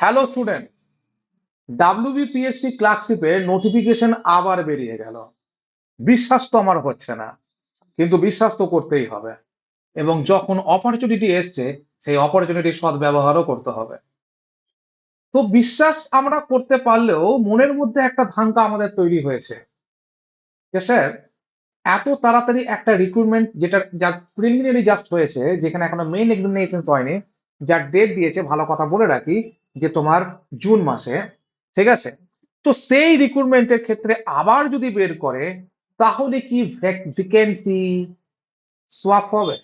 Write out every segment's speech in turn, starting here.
Hello student WBPSC ক্লার্কশিপের notification আবার বেরিয়ে গেল। বিশ্বাস তো আমার হচ্ছে না, কিন্তু বিশ্বাস তো করতেই হবে। এবং যখন অপরচুনিটি এসছে, সেই অপরচুনিটির সদ্ব্যবহারও করতে হবে। তো বিশ্বাস আমরা করতে পারলেও মনের মধ্যে একটা ধাঙ্কা আমাদের তৈরি হয়েছে। স্যার এত তাড়াতাড়ি একটা রিক্রুটমেন্ট যেটা যা প্রিলিমিনারি জাস্ট হয়েছে, যেখানে এখনও মেইন এক্সামিনেশন হয়নি, যার ডেট দিয়েছে, ভালো কথা বলে রাখি যে তোমার জুন মাসে, ঠিক আছে? তো সেই রিক্রুটমেন্টের ক্ষেত্রে আবার যদি বের করে, তাহলে কি ভ্যাকেন্সি সোয়াপ হবে?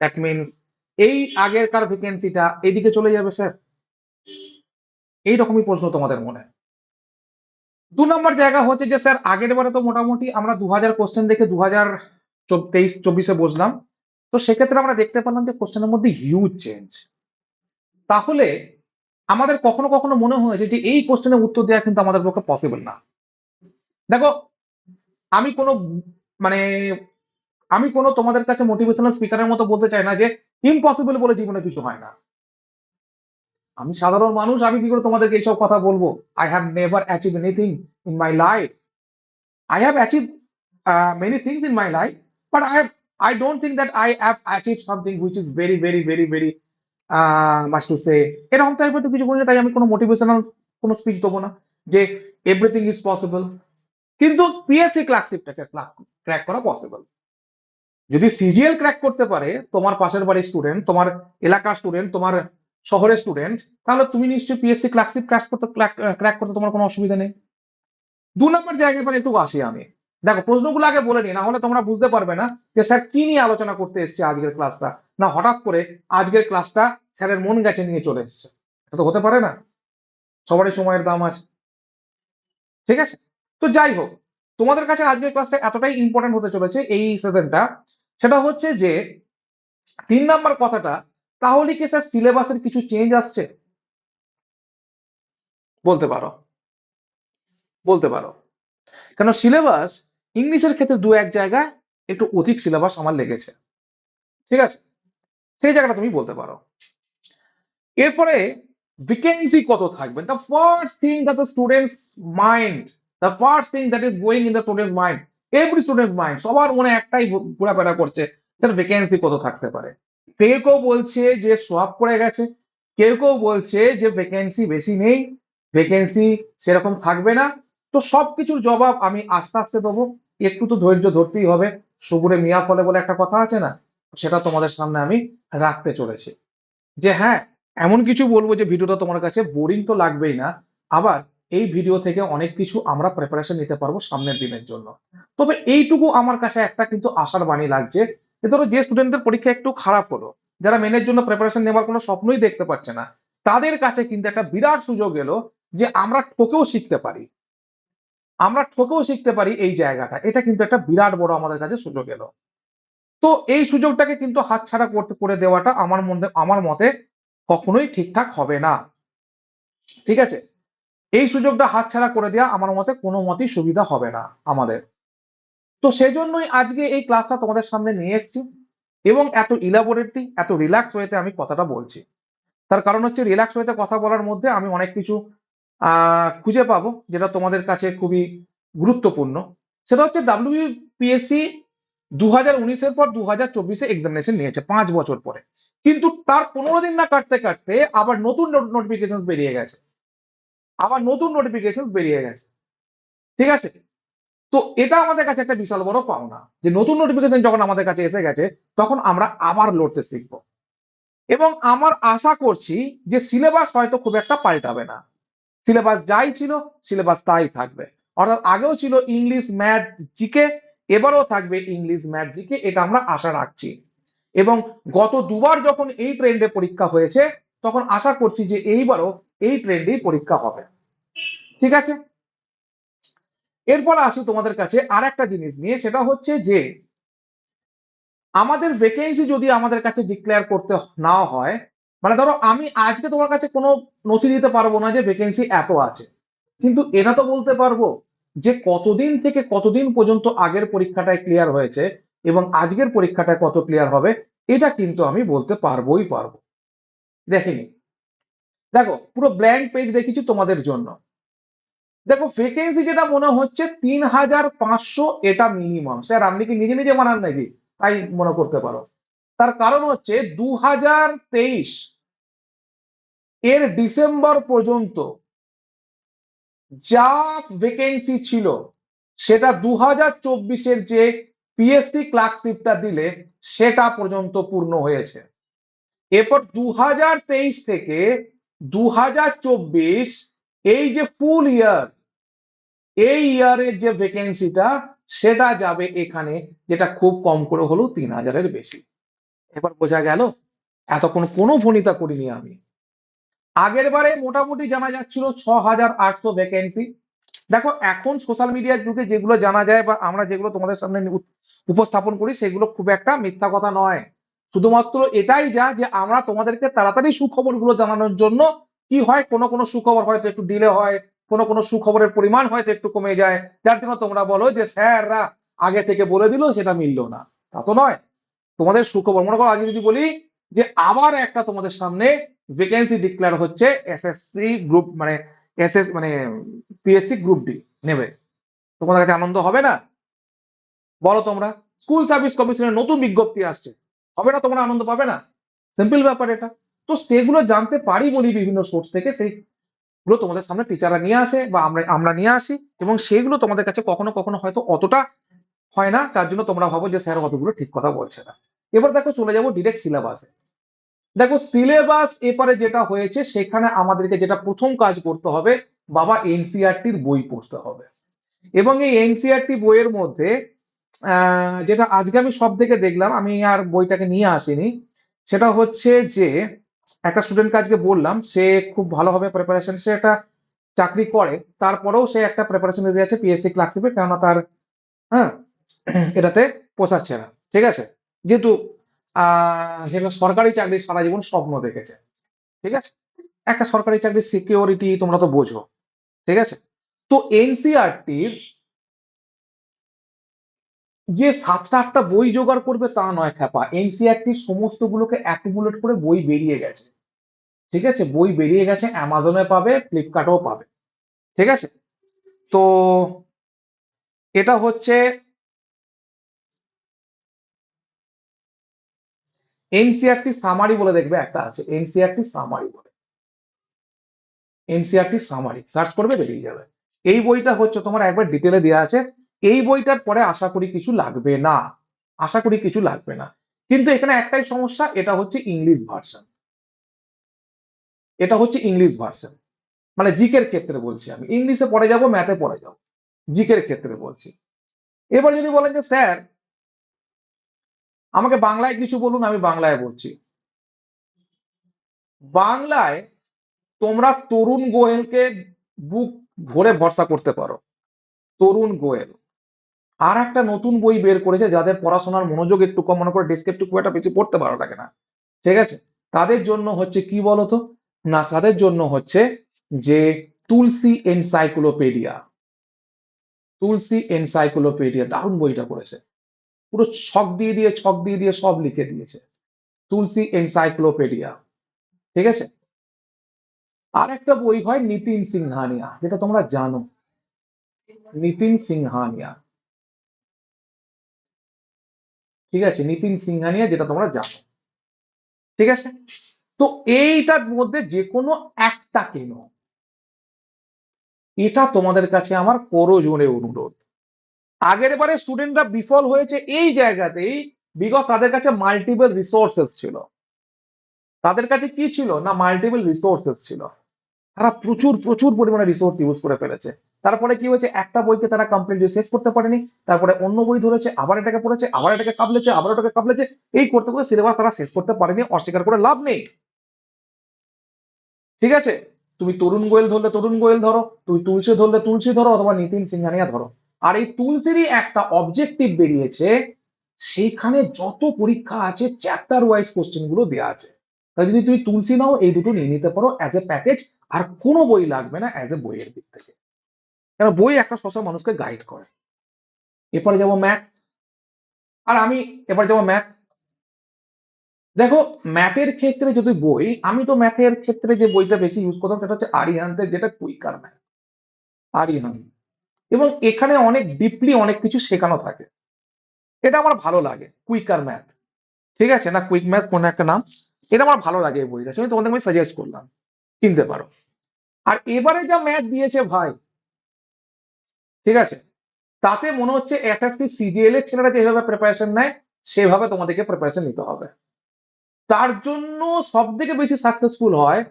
দ্যাট মিনস এই আগেরকার ভ্যাকেন্সিটা এদিকে চলে যাবে স্যার এইরকমই প্রশ্ন তোমাদের মনে? দু নম্বর জায়গা হচ্ছে যে স্যার আগের বারে তো মোটামুটি আমরা দু হাজার কোশ্চেন দেখে দু হাজার তেইশ, চব্বিশে বসলাম। তো সেক্ষেত্রে আমরা দেখতে পেলাম যে কোশ্চেনের মধ্যে হিউজ চেঞ্জ তাহলে আমাদের কখনো কখনো মনে হয়েছে যে এই কোশ্চেনের উত্তর দেওয়া কিন্তু আমাদের পক্ষে পসিবল না। দেখো, আমি কোনো মানে আমি কোনো তোমাদের কাছে মোটিভেশনাল স্পিকারের মতো বলতে চাই না যে ইম্পসিবল বলে জীবনে কিছু হয় না। আমি সাধারণ মানুষ, আমি কি করে তোমাদেরকে এইসব কথা বলব? I have never achieve anything in my life I have achieve many things in my life but I have I don't think that I have achieve something which is very very very very much to say, এরকম টাইপের তো কিছু বলি তাই আমি কোনো motivational কোনো speech দেবো না, যে এভরিথিং ইজ পসিবল কিন্তু পিএসসি ক্লার্কশিপটাকে ক্র্যাক করা পসিবল যদি সিজিএল ক্র্যাক করতে পারে, তোমার পাশের বাড়ির স্টুডেন্ট তোমার এলাকার স্টুডেন্ট তোমার শহরের স্টুডেন্ট তাহলে তুমি নিশ্চয়ই পিএসসি ক্লার্কশিপ ক্র্যাক করতে ক্র্যাক করতে তোমার কোনো অসুবিধা নেই। দু নম্বর জায়গায় পরে একটু আসি আমি। দেখো, প্রশ্নগুলো আগে বলে নি না হলে তোমরা বুঝতে পারবে না যে স্যার কি নিয়ে আলোচনা করতে এসছে আজকের ক্লাসটা না, হঠাৎ করে আজকের ক্লাসটা স্যারের মন গেছে নিয়ে চলে এসছে। এটা তো হতে পারে না। সবারই সময়ের দাম আছে। ঠিক আছে? তো যাই হোক, তোমাদের কাছে আজকের ক্লাসটা এতটাই ইম্পর্টেন্ট হতে চলেছে এই সেশনটা সেটা হচ্ছে যে, তিন নাম্বার কথাটা, তাহলে কি স্যার সিলেবাসের কিছু চেঞ্জ আসছে? বলতে পারো। বলতে পারো। কেন সিলেবাস ইংলিশের ক্ষেত্রে দু এক জায়গায় একটু অধিক সিলেবাস আমার লেগেছে। ঠিক আছে? সেই জায়গাটা তুমি বলতে পারো। এরপরে ভ্যাকেন্সি কত থাকবে? The first thing that the students mind the first thing that is going in the student mind every student mind সবার মনে একটাই ঘোরাফেরা করছে স্যার ভ্যাকেন্সি কত থাকতে পারে। কেউ কেউ বলছে যে সোয়াপ করে গেছে, কেউ কেউ বলছে যে ভ্যাকেন্সি বেশি নেই ভ্যাকেন্সি সেরকম থাকবে না। তো সবকিছুর জবাব আমি আস্তে আস্তে দেবো। একটু তো ধৈর্য ধরতেই হবে। সবুরে মিয়া ফলে বলে একটা কথা আছে না? সেটা তোমাদের সামনে আমি রাখতে চলেছি। যে হ্যাঁ এমন কিছু বলব যে ভিডিওটা তোমার কাছে বোরিং তো লাগবেই না, আবার এই ভিডিও থেকে অনেক কিছু আমরা প্রিপারেশন নিতে পারব সামনের দিনের জন্য। তবে এইটুকু আমার কাছে একটা কিন্তু আশার বাণী লাগছে যে ধরো যে স্টুডেন্টদের পরীক্ষা একটু খারাপ হলো, যারা মেনের জন্য প্রিপারেশন নেওয়ার কোনো স্বপ্নই দেখতে পাচ্ছে না, তাদের কাছে কিন্তু একটা বিরাট সুযোগ এলো যে আমরা ঠকেও শিখতে পারি। আমরা ঠকেও শিখতে পারি এই জায়গাটা। এটা কিন্তু একটা বিরাট বড় আমাদের কাছে সুযোগ এলো। তো এই সুযোগটাকে কিন্তু হাতছাড়া করতে, করে দেওয়াটা আমার মধ্যে, আমার মতে কখনোই ঠিকঠাক হবে না। ঠিক আছে? এই সুযোগটা হাতছাড়া করে দেওয়া আমার মতে কোনো মতেই সুবিধা হবে না আমাদের। তো সেজন্যই আজকে এই ক্লাসটা তোমাদের সামনে নিয়ে এসেছি এবং এত ইলাবোরেটলি এত রিল্যাক্স ওয়েতে আমি কথাটা বলছি। তার কারণ হচ্ছে রিল্যাক্স ওয়েতে কথা বলার মধ্যে আমি অনেক কিছু খুঁজে পাবো যেটা তোমাদের কাছে খুবই গুরুত্বপূর্ণ। সেটা হচ্ছে ডাব্লিউপিএসসি দু হাজার উনিশের পর দু হাজার চব্বিশে এক্সামিনেশন নিয়েছে পাঁচ বছর পরে। কিন্তু তার পনেরো দিন না কাটতে কাটতে আবার নতুন নোটিফিকেশন বেরিয়ে গেছে। আবার নতুন নোটিফিকেশন বেরিয়ে গেছে। ঠিক আছে? তো এটা আমাদের কাছে একটা বিশাল বড় পাওনা, যে নতুন নোটিফিকেশন যখন আমাদের কাছে এসে গেছে, তখন আমরা আবার লড়তে শিখব। এবং আমার আশা করছি যে সিলেবাস হয়তো খুব একটা পাল্টাবে না। সিলেবাস যাই ছিল সিলেবাস তাই থাকবে। অর্থাৎ আগেও ছিল ইংলিশ ম্যাথ জিকে এবারও থাকবে ইংলিশ ম্যাথ জিকে এটা আমরা আশা রাখছি। এবং গত দুবার যখন এই ট্রেন্ডে পরীক্ষা হয়েছে, তখন আশা করছি যে এইবারও এই ট্রেন্ডেই পরীক্ষা হবে। ঠিক আছে? এরপর আসি তোমাদের কাছে আর একটা জিনিস নিয়ে, সেটা হচ্ছে যে, আমাদের ভ্যাকেন্সি যদি আমাদের কাছে ডিক্লেয়ার করতে না হয় মানে ধরো আমি আজকে তোমার কাছে কোনো নথি দিতে পারব না যে ভ্যাকেন্সি এত আছে। কিন্তু এটা তো বলতে পারব। যে কতদিন থেকে কতদিন পর্যন্ত আগের পরীক্ষাটায় ক্লিয়ার হয়েছে এবং আজকের পরীক্ষাটায় কত ক্লিয়ার হবে, এটা কিন্তু আমি বলতে পারবোই পারব। দেখিনি? দেখো, পুরো ব্ল্যাঙ্ক পেজ দেখেছি তোমাদের জন্য। দেখো ভ্যাকেন্সি যেটা মনে হচ্ছে তিন হাজার পাঁচশো এটা মিনিমাম স্যার, আপনি কি নিজে নিজে বানান নাকি? তাই মনে করতে পারো। তার কারণ হচ্ছে দু হাজার তেইশ এর ডিসেম্বর পর্যন্ত যা ভেকেন্সি ছিল, সেটা দু হাজার চব্বিশের যে পিএসসি ক্লার্কশিপটা দিলে, সেটা পর্যন্ত পূর্ণ হয়েছে। এরপর দু হাজার তেইশ থেকে দু হাজার চব্বিশ, এই যে ফুল ইয়ার এই ইয়ারের যে ভেকেন্সিটা সেটা যাবে এখানে, যেটা খুব কম করে হলেও তিন হাজারের বেশি। এবার বোঝা গেল, এতক্ষণ কোনো ভনিতা করিনি আমি। আগের বারে মোটামুটি জানা যাচ্ছিল ছ হাজার আটশো ভ্যাকেন্সি দেখো, এখন সোশ্যাল মিডিয়ার যুগে যেগুলো জানা যায় বা আমরা যেগুলো তোমাদের সামনে উপস্থাপন করি, সেগুলো খুব একটা মিথ্যা কথা নয়। শুধুমাত্র এটাই যা যে আমরা তোমাদেরকে তাড়াতাড়ি সুখবরগুলো জানানোর জন্য কি হয়, কোনো কোনো সুখবর হয়তো একটু ডিলে হয়, কোনো কোনো সুখবরের পরিমাণ হয়তো একটু কমে যায়, যার জন্য তোমরা বলো যে, স্যাররা আগে থেকে বলে দিল, সেটা মিললো না। তা তো নয়। তোমাদের সুখবর, মনে করো, আগে যদি বলি যে, আবার একটা তোমাদের সামনে ভ্যাকেন্সি ডিক্লেয়ার হচ্ছে এসএসসি গ্রুপ মানে এসএস মানে পিএসসি গ্রুপ ডি নেবে। তোমাদের কাছে আনন্দ হবে না? বলো তোমরা। স্কুল সার্ভিস কমিশনের নতুন বিজ্ঞপ্তি আসছে। হবে না তোমরা আনন্দ পাবে না? সিম্পল ব্যাপার এটা। তো সেগুলো জানতে পারি বলি বিভিন্ন সোর্স থেকে। সেইগুলো তোমাদের সামনে টিচাররা নিয়ে আসে বা আমরা আমরা নিয়ে আসি এবং সেগুলো তোমাদের কাছে কখনো কখনো হয়তো অতটা হয় না। তার জন্য তোমরা ভাবো যে স্যার অতগুলো ঠিক কথা বলছে না। এবার দেখো চলে যাব ডিরেক্ট সিলেবাসে দেখো সিলেবাস এপারে যেটা হয়েছে, সেখানে আমাদেরকে যেটা প্রথম কাজ করতে হবে, বাবা এনসিআরটির বই পড়তে হবে। এবং এই এনসিআরটি বইয়ের মধ্যে যেটা আজকে আমি সব থেকে দেখলাম, আমি আর বইটাকে নিয়ে আসিনি, সেটা হচ্ছে যে, একটা স্টুডেন্টকে আজকে বললাম, সে খুব ভালোভাবে প্রিপারেশন সে একটা চাকরি করে, তারপরেও সে একটা প্রিপারেশন দিয়ে যাচ্ছে পিএসসি ক্লার্কশিপে কেননা তার হ্যাঁ এটাতে পোষাচ্ছে না, ঠিক আছে? যেহেতু সেটা সরকারি চাকরি সারা জীবন স্বপ্ন দেখেছে। ঠিক আছে? একটা সরকারি চাকরির সিকিউরিটি তোমরা তো বোঝো। ঠিক আছে? তো এনসিআরটির যে সাতটা আটটা বই জোগাড় করবে তা নয় খ্যাপা। এনসিআরটি সমস্ত গুলোকে অ্যাকুমুলেট করে বই বেরিয়ে গেছে। ঠিক আছে? বই বেরিয়ে গেছে অ্যামাজনে পাবে ফ্লিপকার্টেও পাবে। ঠিক আছে? তো এটা হচ্ছে এনসিআরটি সামারি বলে দেখবে, একটা আছে এনসিআরটি সামারি বলে। এনসিআরটি সামারি সার্চ করবে, বেরিয়ে যাবে। এই বইটা হচ্ছে তোমার একবার ডিটেলে দেওয়া আছে। এই বইটার পরে আশা করি কিছু লাগবে না। আশা করি কিছু লাগবে না। কিন্তু এখানে একটাই সমস্যা, এটা হচ্ছে ইংলিশ ভার্সন এটা হচ্ছে ইংলিশ ভার্সন মানে জিকের ক্ষেত্রে বলছি আমি। ইংলিশে পড়ে যাব ম্যাথে পড়ে যাব। জিকের ক্ষেত্রে বলছি। এবার যদি বলেন যে, স্যার আমাকে বাংলায় কিছু বলুন, আমি বাংলায় বলছি। বাংলায় তোমরা তরুণ গোয়েলকে বুক ভরে ভরসা করতে পারো। তরুণ গোয়েল। আর একটা নতুন বই বের করেছে, যাদের পড়াশোনার মনোযোগ একটু কম, মনে করে ডেস্ক একটু খুব একটা বেশি পড়তে ভালো লাগে না। ঠিক আছে? তাদের জন্য হচ্ছে কি বলতো? না, তাদের জন্য হচ্ছে যে তুলসী এনসাইক্লোপিডিয়া। তুলসী এনসাইক্লোপিডিয়া, দারুণ বইটা করেছে। পুরো ছক দিয়ে দিয়ে, ছক দিয়ে দিয়ে সব লিখে দিয়েছে। তুলসী এনসাইক্লোপিডিয়া ঠিক আছে? আর একটা বই হয় নিতিন সিংহানিয়া, যেটা তোমরা জানো। নিতিন সিংহানিয়া। ঠিক আছে? নিতিন সিংহানিয়া যেটা তোমরা জানো। ঠিক আছে? তো এইটার মধ্যে যে কোনো একটা কেন। এটা তোমাদের কাছে আমার করজোরে অনুরোধ। আগের বারে স্টুডেন্টরা বিফল হয়েছে এই জায়গাতেই বিকজ তাদের কাছে মাল্টিপল রিসোর্সেস ছিল। তাদের কাছে কি ছিল? না মাল্টিপল রিসোর্সেস ছিল। তারা প্রচুর প্রচুর পরিমাণে রিসোর্স ইউজ করে ফেলেছে। তারপরে কি হয়েছে? একটা বইকে তারা কমপ্লিটলি শেষ করতে পারেনি, তারপরে অন্য বই ধরেছে, আবার এটাকে পড়েছে, আবার এটাকে কাবলেছে আবার এটাকে কাবলেছে এই করতে করতে সিলেবাস তারা শেষ করতে পারেনি, অস্বীকার করে লাভ নেই। ঠিক আছে? তুমি তরুণ গোয়েল ধরলে তরুণ গোয়েল ধরো, তুমি তুলসী ধরলে তুলসী ধরো, অথবা নিতিন সিংহানিয়া ধরো। আর এই তুলসীরই একটা অবজেক্টিভ বেরিয়েছে, সেইখানে যত পরীক্ষা আছে চ্যাপ্টার ওয়াইজ কোশ্চেনগুলো দেওয়া আছে। তাই যদি তুমি তুলসী নাও, এই দুটো নিয়ে নিতে পারো অ্যাজ এ প্যাকেজ আর কোনো বই লাগবে না অ্যাজ এ বইয়ের দিক থেকে। কেন বই একটা শশা মানুষকে গাইড করে। এরপরে যাব ম্যাথ আর আমি এবার যাব ম্যাথ দেখো ম্যাথের ক্ষেত্রে যদি বই, আমি তো ম্যাথের ক্ষেত্রে যে বইটা বেশি ইউজ করতাম, সেটা হচ্ছে আরিহান্তের যেটা কুইকার ম্যাথ আরিহান এবং এখানে অনেক ডিপলি অনেক কিছু শেখানো থাকে। এটা আমার ভালো লাগে কুইকার ম্যাথ ঠিক আছে? না কুইক ম্যাথ কোন একটা নাম। এটা আমার ভালো লাগে এই বইটা। সেই তোমাদের আমি সাজেস্ট করলাম। কিনতে পারো। আর এবারে যা ম্যাথ দিয়েছে ভাই, ঠিক আছে? তাতে মনে হচ্ছে এসএসসি সিজিএল এর ছেলেরা যেভাবে প্রিপারেশন নেয়, সেভাবে তোমাদেরকে প্রিপারেশন নিতে হবে। তার জন্য সব থেকে বেশি সাকসেসফুল হয়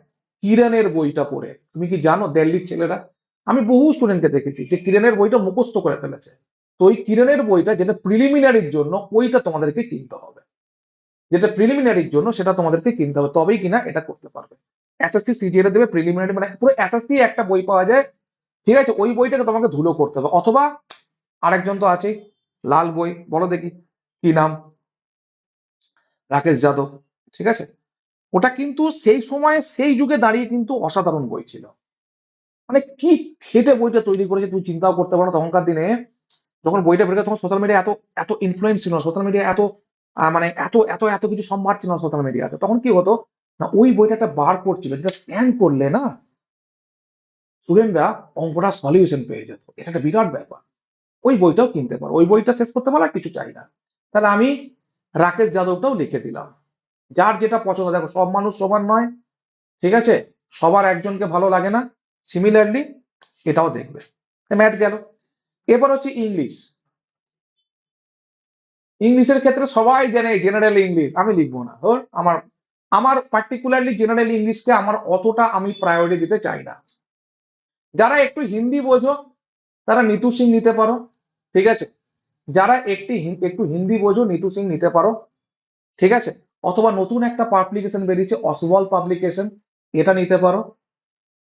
কিরণের বইটা পড়ে। তুমি কি জানো দিল্লির ছেলেরা? আমি বহু স্টুডেন্টকে দেখেছি যে কিরণের বইটা মুখস্থ করে ফেলেছে। তো ওই কিরণের বইটা যেটা প্রিলিমিনারির জন্য ওইটা তোমাদেরকে কিনতে হবে। যেটা প্রিলিমিনারির জন্য সেটা তোমাদেরকে কিনতে হবে। তবেই কিনা এটা করতে পারবে। এসএসসি সিজিএল দেবে প্রিলিমিনারি মানে পুরো এসএসসি একটা বই পাওয়া যায়। ঠিক আছে, ওই বইটাকে তোমাকে ধুলো করতে হবে। অথবা আরেকজন তো আছেই, লাল বই, বলো দেখি, কি নাম? রাকেশ যাদব, ঠিক আছে? ওটা কিন্তু সেই সময়ে, সেই যুগে দাঁড়িয়ে কিন্তু অসাধারণ বই ছিল। মানে কি খেটে বইটা তৈরি করেছে তুমি চিন্তাও করতে পারো তখনকার দিনে? যখন বইটা বেরোয় তখন সোশ্যাল মিডিয়া এত এত ইনফ্লুয়েন্স ছিল সোশ্যাল মিডিয়া এত মানে এত এত এত কিছু সম্ভার ছিল সোশ্যাল মিডিয়াতে তখন কি হতো? না, ওই বইটা একটা বার করছিল, যেটা স্ক্যান করলে না স্টুডেন্টরা অঙ্কটা সলিউশন পেয়ে যেত। এটা একটা বিরাট ব্যাপার। ওই বইটাও কিনতে পারো। ওই বইটা শেষ করতে পারো কিছু চাই না। তাহলে আমি রাকেশ যাদবটাও লিখে দিলাম। যার যেটা পছন্দ, দেখো, সব মানুষ সমান নয়, ঠিক আছে? সবার একজনকে ভালো লাগে না। সিমিলারলি এটাও দেখবে। ম্যাথ গেল। এবার হচ্ছে ইংলিশ ইংলিশের ক্ষেত্রে সবাই জানে জেনারেল ইংলিশ আমি লিখব না, ধর। আমার আমার পার্টিকুলারলি জেনারেল ইংলিশকে আমার অতটা আমি প্রায়োরিটি দিতে চাই না। যারা একটু হিন্দি বোঝো, তারা নিতু সিং নিতে পারো, ঠিক আছে? যারা একটি একটু হিন্দি বোঝো, নিতু সিং নিতে পারো, ঠিক আছে? অথবা নতুন একটা পাবলিকেশন বেরিয়েছে অসবল পাবলিকেশন এটা নিতে পারো।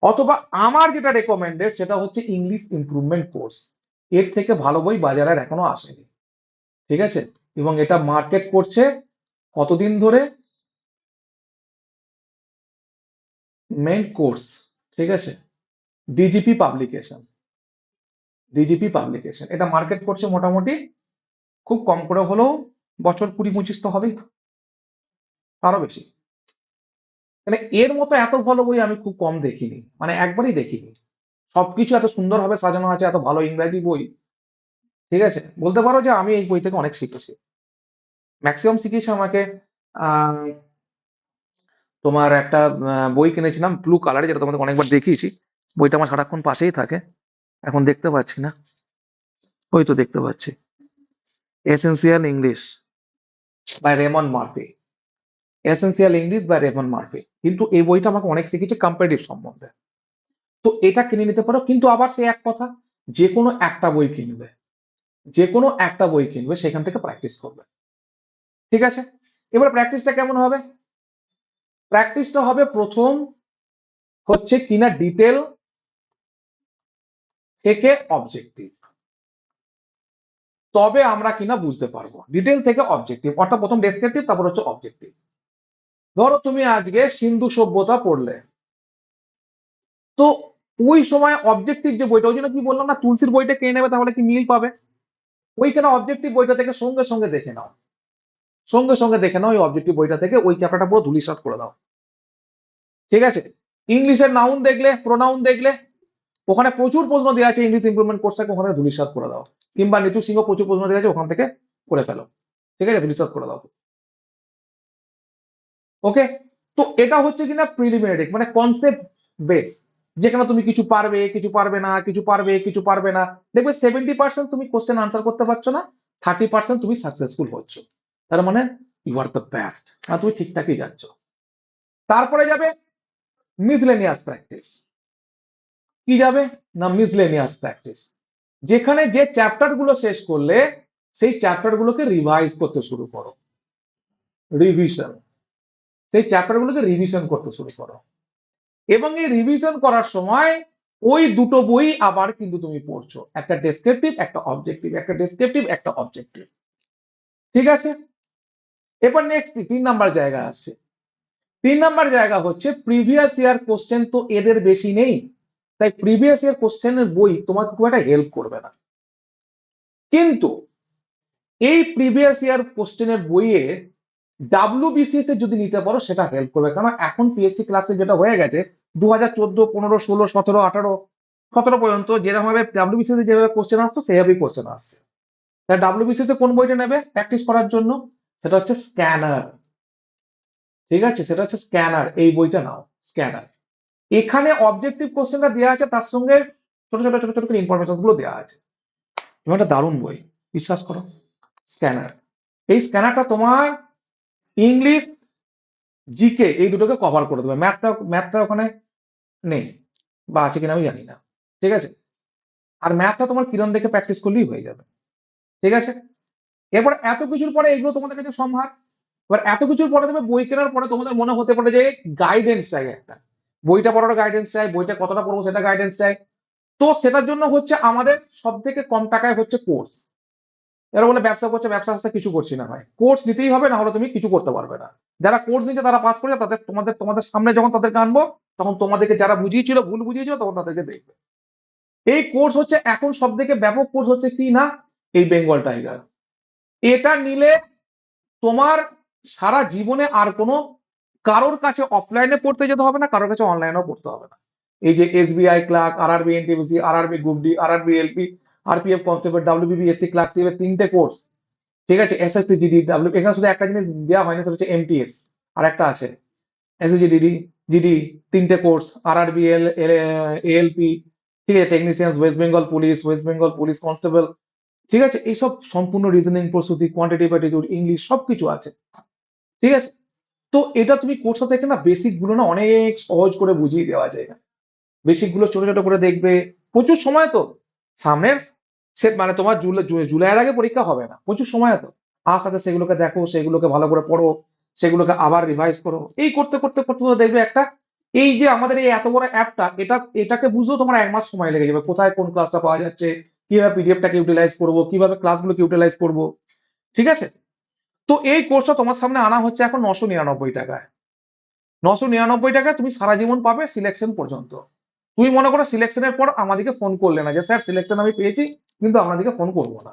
অথবা আমার যেটা রেকমেন্ডেড সেটা হচ্ছে ইংলিশ ইমপ্রুভমেন্ট কোর্স এর থেকে ভালো বই বাজারে আর এখনও আসেনি। ঠিক আছে? এবং এটা মার্কেট করছে কতদিন ধরে? মেন কোর্স ঠিক আছে? ডিজিপি পাবলিকেশন ডিজিপি পাবলিকেশন এটা মার্কেট করছে মোটামুটি খুব কম করে হলেও বছর কুড়ি পঁচিশ তো হবেই। আরও বেশি। মানে এর মতো এত ভালো বই আমি খুব কম দেখিনি। মানে একবারই দেখিনি। সবকিছু এত সুন্দরভাবে সাজানো আছে, এত ভালো ইংরাজি বই। ঠিক আছে? বলতে পারো যে আমি এই বই থেকে অনেক শিখেছি। ম্যাক্সিমাম শিখেছি আমাকে তোমার একটা বই কিনেছিলাম ব্লু কালার যেটা তোমাদের অনেকবার দেখিয়েছি। বইটা আমার সারাক্ষণ পাশেই থাকে। এখন দেখতে পাচ্ছি না। ওই তো দেখতে পাচ্ছি। Essential English by Raymond Murphy essential English by Raymond Murphy কিন্তু এই বইটা আমাকে অনেক শিখেছে কম্পারেটিভ সম্বন্ধে। তো এটা কিনে নিতে পারো, কিন্তু আবার সে এক কথা, যে কোনো একটা বই কিনবে। যে কোনো একটা বই কিনবে, সেখান থেকে প্র্যাকটিস করবে। ঠিক আছে? এবার প্র্যাকটিসটা কেমন হবে? প্র্যাকটিসটা হবে প্রথম হচ্ছে কিনা ডিটেল থেকে অবজেক্টিভ তবে আমরা কিনা বুঝতে পারব। ডিটেল থেকে অবজেক্টিভ অর্থাৎ প্রথম ডেসক্রিপটিভ তারপর হচ্ছে অবজেক্টিভ ধরো তুমি আজকে সিন্ধু সভ্যতা পড়লে। তো ওই সময় অবজেক্টিভ যে বইটা, ওই জন্য কি বললাম না, তুলসীর বইটা কিনে নেবে তাহলে কি মিল পাবে? ওইখানে অবজেক্টিভ বইটা থেকে সঙ্গে সঙ্গে দেখে নাও। সঙ্গে সঙ্গে দেখে নাও ওই অবজেক্টিভ বইটা থেকে, ওই চ্যাপ্টারটা পুরো ধুলিসাৎ করে দাও। ঠিক আছে? ইংলিশের নাউন দেখলে প্রোনাউন দেখলে, ওখানে প্রচুর প্রশ্ন দেওয়া আছে ইংলিশ ইমপ্রুভমেন্ট কোর্সটাকে ওখানে ধুলিসাৎ করে দাও। কিংবা নিতু সিংহ প্রচুর প্রশ্ন দেওয়া আছে, ওখান থেকে করে ফেলো। ঠিক আছে? ধুলিসাৎ করে দাও। ওকে তো এটা হচ্ছে কিনা প্রিলিমিনারি মানে কনসেপ্ট বেস যেখানে তুমি কিছু পারবে কিছু পারবে না, কিছু পারবে কিছু পারবে না। দেখবে সেভেন্টি পার্সেন্ট তুমি কোশ্চেন আনসার করতে পারছ না থার্টি পার্সেন্ট তুমি সাকসেসফুল হচ্ছ। তার মানে ইউ আর দ্য বেস্ট আর তুমি ঠিকঠাকই যাচ্ছ। তারপরে যাবে মিসলেনিয়াস প্র্যাকটিস কি যাবে? না মিসলেনিয়াস প্র্যাকটিস যেখানে যে চ্যাপ্টারগুলো শেষ করলে, সেই চ্যাপ্টার গুলোকে রিভাইজ করতে শুরু করো। রিভিশন সেই চ্যাপ্টার গুলোকে রিভিশন করতে শুরু করো। এবং এই রিভিশন করার সময় ওই দুটো বই আবার কিন্তু তুমি পড়ছো। একটা ডেসক্রিপটিভ একটা অবজেক্টিভ একটা ডেসক্রিপটিভ একটা অবজেক্টিভ ঠিক আছে? এবার নেক্সট তিন নাম্বার জায়গা আসছে তিন নাম্বার জায়গা হচ্ছে প্রিভিয়াস ইয়ার কোশ্চেন তো এদের বেশি নেই। তাই প্রিভিয়াস ইয়ার কোশ্চেনের বই তোমাকে খুব একটা হেল্প করবে না। কিন্তু এই প্রিভিয়াস ইয়ার কোশ্চেনের বইয়ে ডাব্লিউবিসিএস এ যদি নিতে পারো, সেটা হেল্প করবে। কারণ এখন পিএসসি ক্লাসে যেটা হয়ে গেছে দু হাজার চোদ্দ, পনেরো, ষোলো, সতেরো, আঠারো, সতেরো পর্যন্ত যেরকম ভাবে ডাব্লিউবিসিএস এ যেভাবে কোশ্চেন আসতো সেভাবেই কোশ্চেন আসছে। তা ডাব্লিউবিসিএস এ কোন বইটা নেবে প্র্যাকটিস করার জন্য? সেটা হচ্ছে স্ক্যানার ঠিক আছে? সেটা হচ্ছে স্ক্যানার এই বইটা নাও স্ক্যানার এখানে অবজেক্টিভ কোশ্চেনটা দেওয়া আছে, তার সঙ্গে ছোট ছোট ছোট ছোট ইনফরমেশনগুলো দেওয়া আছে। একটা দারুণ বই, বিশ্বাস করো স্ক্যানার এই স্ক্যানারটা তোমার ইংলিশ জিকে এই দুটোকে কভার করে দেবে। ম্যাথটা ম্যাথটা ওখানে নেই বা আছে কিনা আমি জানি না। ঠিক আছে? আর ম্যাথটা তোমার কিরণ দেখে প্র্যাকটিস করলেই হয়ে যাবে। ঠিক আছে? এরপর এত কিছুর পরে এগুলো তোমাদের কাছে সম্ভার। এবার এত কিছুর পরে তুমি বই কেনার পরে তোমাদের মনে হতে পারে যে গাইডেন্স চাই একটা। বইটা পড়ার গাইডেন্স চাই, বইটা কতটা পড়ব সেটা গাইডেন্স চাই। তো সেটার জন্য হচ্ছে আমাদের সব থেকে কম টাকায় হচ্ছে কোর্স এরা বলে ব্যবসা করছে, ব্যবসা ব্যবসা কিছু করছি না ভাই। কোর্স নিতেই হবে না হলে তুমি কিছু করতে পারবে না। যারা কোর্স নিচ্ছে তারা পাস করে তাদের তোমাদের তোমাদের সামনে যখন তাদেরকে আনব, তখন তোমাদেরকে যারা বুঝিয়েছিল, ভুল বুঝিয়েছিল, তখন তাদেরকে দেখবে। এই কোর্স হচ্ছে এখন সব থেকে ব্যাপক কোর্স হচ্ছে কি না? এই বেঙ্গল টাইগার এটা নিলে তোমার সারা জীবনে আর কোনো কারোর কাছে অফলাইনে পড়তে যেতে হবে না, কারোর কাছে অনলাইনেও পড়তে হবে না। এই যে এসবিআই ক্লার্ক আর আরবি এনটিপিসি আর আরবি গ্রুপ ডি আর RB LP RPF constable WBB SC clerk এর তিনটে কোর্স ঠিক আছে? এসএসসি জিডি ডাব্লিউ এখানে শুধু একটা জিনিস দেওয়া হয়নি, সেটা হচ্ছে এমটিএস আর একটা আছে। এসএসসি জিডি জিডি তিনটে কোর্স আর আরবি এল এএলপি ঠিক আছে? Technician West Bengal police West Bengal police constable ঠিক আছে? এইসব সম্পূর্ণ রিজনিং প্রস্তুতি কোয়ান্টিটিভ অ্যাটিটিউড ইংলিশ সবকিছু আছে। ঠিক আছে? তো এটা তুমি কোর্সটা থেকে না বেসিকগুলো না অনেক সহজ করে বুঝিয়ে দেওয়া যায়। না বেসিকগুলো ছোট ছোট করে দেখবে। প্রচুর সময় তো। সামনের সে মানে তোমার জুলাই জুলাইয়ের আগে পরীক্ষা হবে না। প্রচুর সময় তো আস্তে আস্তে সেগুলোকে দেখো, সেগুলোকে ভালো করে পড়ো, সেগুলোকে আবার রিভাইজ করো। এই করতে করতে করতে তো দেখবে একটা, এই যে আমাদের এই এত বড় অ্যাপটা এটা, এটাকে বুঝতেও তোমার এক মাস সময় লেগে যাবে। কোথায় কোন ক্লাসটা পাওয়া যাচ্ছে, কীভাবে পিডিএফটাকে ইউটিলাইজ করব, কীভাবে ক্লাসগুলোকে ইউটিলাইজ করব, ঠিক আছে? তো এই কোর্সটা তোমার সামনে আনা হচ্ছে এখন নশো নিরানব্বই টাকায়। নশো নিরানব্বই টাকায় তুমি সারা জীবন পাবে সিলেকশন পর্যন্ত। তুমি মনে করো সিলেকশনের পর আমাদেরকে ফোন করলে না যে, স্যার সিলেকশন আমি পেয়েছি, কিন্তু আপনাদেরকে ফোন করব না।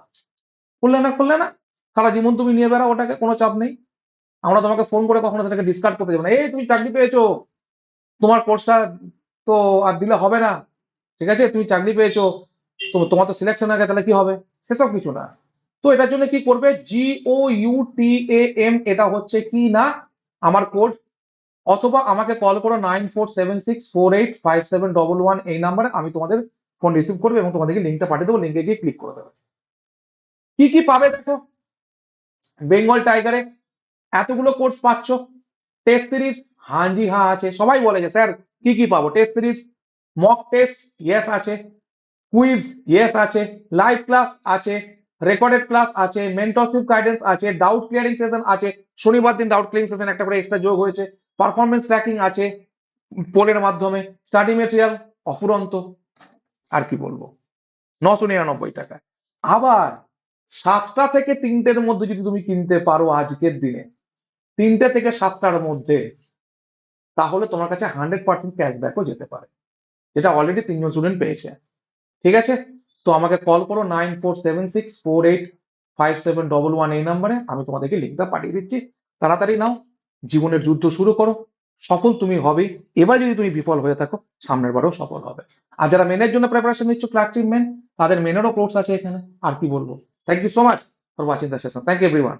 করলে না করলে না? সারা জীবন তুমি নিয়ে বেড়াও ওটাকে, কোনো চাপ নেই। আমরা তোমাকে ফোন করে কখনো সেটাকে ডিসকার্ড করতে যাব না। এই, তুমি চাকরি পেয়েছ, তোমার কোর্সটা তো আর দিলে হবে না। ঠিক আছে? তুমি চাকরি পেয়েছ, তো তোমার তো সিলেকশন আগে, তাহলে কি হবে? সেসব কিছু না। তো এটার জন্য কি করবে? জি ও ইউ টি এ এম এটা হচ্ছে কি না? আমার কোড অথবা আমাকে কল করো nine four seven six four eight five seven double one এই নাম্বারে আমি তোমাদের ফোন রিসিভ করব এবং তোমাদেরকে লিঙ্কটা পাঠিয়ে দেবো লিঙ্কে গিয়ে ক্লিক করে দেবে। কি কি পাবে দেখো? বেঙ্গল টাইগারে এতগুলো কোর্স পাচ্ছ। টেস্ট সিরিজ হ্যাঁ জি হ্যাঁ আছে, সবাই বলে যে, স্যার, কি কি পাবো? Test series mock test yes আছে। কুইজ ইয়েস আছে। লাইভ ক্লাস আছে। রেকর্ডেড ক্লাস আছে। মেন্টরশিপ গাইডেন্স আছে। ডাউট ক্লিয়ারিং সেশন আছে। শনিবার দিন ডাউট ক্লিয়ারিং সেশন একটা করে এক্সট্রা যোগ হয়েছে। পারফরমেন্স ট্র্যাকিং আছে পোলের মাধ্যমে স্টাডি মেটেরিয়াল অফুরন্ত, আর কি বলব? নশো নিরানব্বই টাকা। আবার সাতটা থেকে তিনটের মধ্যে যদি তুমি কিনতে পারো আজকের দিনে, তিনটে থেকে সাতটার মধ্যে, তাহলে তোমার কাছে হান্ড্রেড পার্সেন্ট ক্যাশব্যাকও যেতে পারে। যেটা অলরেডি তিনজন স্টুডেন্ট পেয়েছে। ঠিক আছে? তো আমাকে কল করো nine four seven six four eight five seven double one এই নাম্বারে আমি তোমাদেরকে লিঙ্কটা পাঠিয়ে দিচ্ছি। তাড়াতাড়ি নাও। জীবনের যুদ্ধ শুরু করো, সফল তুমি হবে। এবার যদি তুমি বিফল হয়ে থাকো, সামনের বারেও সফল হবে। আর যারা মেনের জন্য প্রিপারেশন নিচ্ছ ক্লার্ক মেন তাদের মেনেরও কোর্স আছে এখানে। আর কি বলব? Thank you so much for watching the session thank you everyone